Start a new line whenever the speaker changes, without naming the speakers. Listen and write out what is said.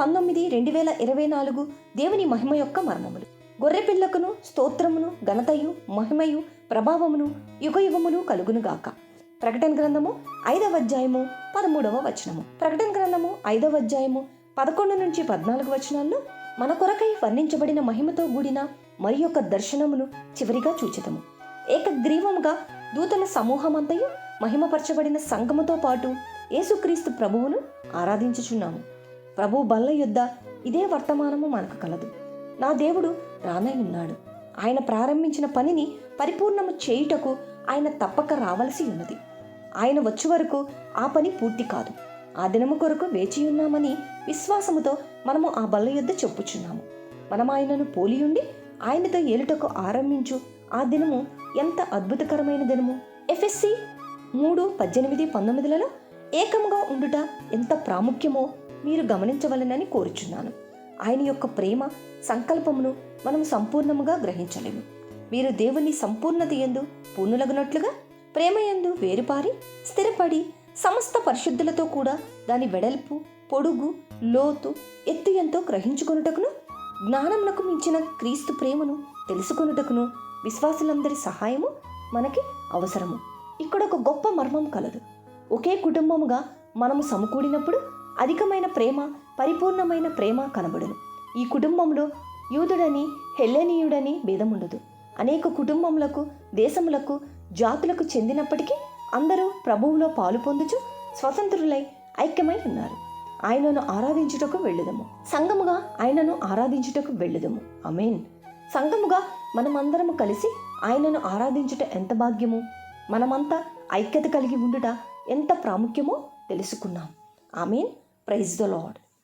పంతొమ్మిది రెండు వేల ఇరవై నాలుగు దేవుని మహిమ యొక్క మర్మములు. గొర్రె పిల్లకును స్తోత్రమును ఘనతయు మహిమయు ప్రభావమును యుగయుగములు కలుగునుగాక ప్రకటన గ్రంథము ఐదవ అధ్యాయము పదమూడవ వచనము. ప్రకటన గ్రంథము ఐదవ అధ్యాయము పదకొండు నుంచి పద్నాలుగు వచనాల్లో మన కొరకై వర్ణించబడిన మహిమతో కూడిన మరి యొక్క దర్శనమును చివరిగా చూచితము ఏకగ్రీవముగా దూతల సమూహమంతయు మహిమపరచబడిన సంగముతో పాటు యేసుక్రీస్తు ప్రభువును ఆరాధించుచున్నాము. ప్రభు బల్ల యుద్ధ ఇదే వర్తమానము మనకు కలదు. నా దేవుడు రానై ఉన్నాడు. ఆయన ప్రారంభించిన పనిని పరిపూర్ణము చేయుటకు ఆయన తప్పక రావలసి ఉన్నది. ఆయన వచ్చే వరకు ఆ పని పూర్తి కాదు. ఆ దినము కొరకు వేచి ఉన్నామని విశ్వాసముతో మనము ఆ బల్ల యుద్ధ చెప్పుచున్నాము. మనం ఆయనను పోలియుండి ఆయనతో ఏలుటకు ఆరంభించు. ఆ దినము ఎంత అద్భుతకరమైన దినము? ఎఫ్ఎస్సి మూడు పద్దెనిమిది పంతొమ్మిదిలలో ఏకముగా ఉండుట ఎంత ప్రాముఖ్యమో మీరు గమనించవలనని కోరుచున్నాను. ఆయన యొక్క ప్రేమ సంకల్పమును మనం సంపూర్ణముగా గ్రహించలేము. మీరు దేవుని సంపూర్ణత ఎందు పూర్ణులగునట్లుగా ప్రేమ ఎందు వేరుపారి స్థిరపడి సమస్త పరిశుద్ధులతో కూడా దాని వెడల్పు పొడుగు లోతు ఎత్తు ఎంతో గ్రహించుకొనుటకును జ్ఞానమునకు మించిన క్రీస్తు ప్రేమను తెలుసుకొనుటకును విశ్వాసులందరి సహాయము మనకి అవసరము. ఇక్కడ ఒక గొప్ప మర్మం కలదు. ఒకే కుటుంబముగా మనము సమకూడినప్పుడు అధికమైన ప్రేమ పరిపూర్ణమైన ప్రేమ కనబడును. ఈ కుటుంబంలో యూదుడని హెల్లెనీయుడని భేదముండదు. అనేక కుటుంబములకు దేశములకు జాతులకు చెందినప్పటికీ అందరూ ప్రభువులో పాలు పొందుచు స్వతంత్రులై ఐక్యమై ఉన్నారు. ఆయనను ఆరాధించుటకు వెళ్ళుదము. సంఘముగా ఆయనను ఆరాధించుటకు వెళ్ళుదము. అమేన్ సంఘముగా మనమందరము కలిసి ఆయనను ఆరాధించుట ఎంత భాగ్యము? మనమంతా ఐక్యత కలిగి ఉండుట ఎంత ప్రాముఖ్యమో తెలుసుకున్నాం. ఆమెన్. Praise the lord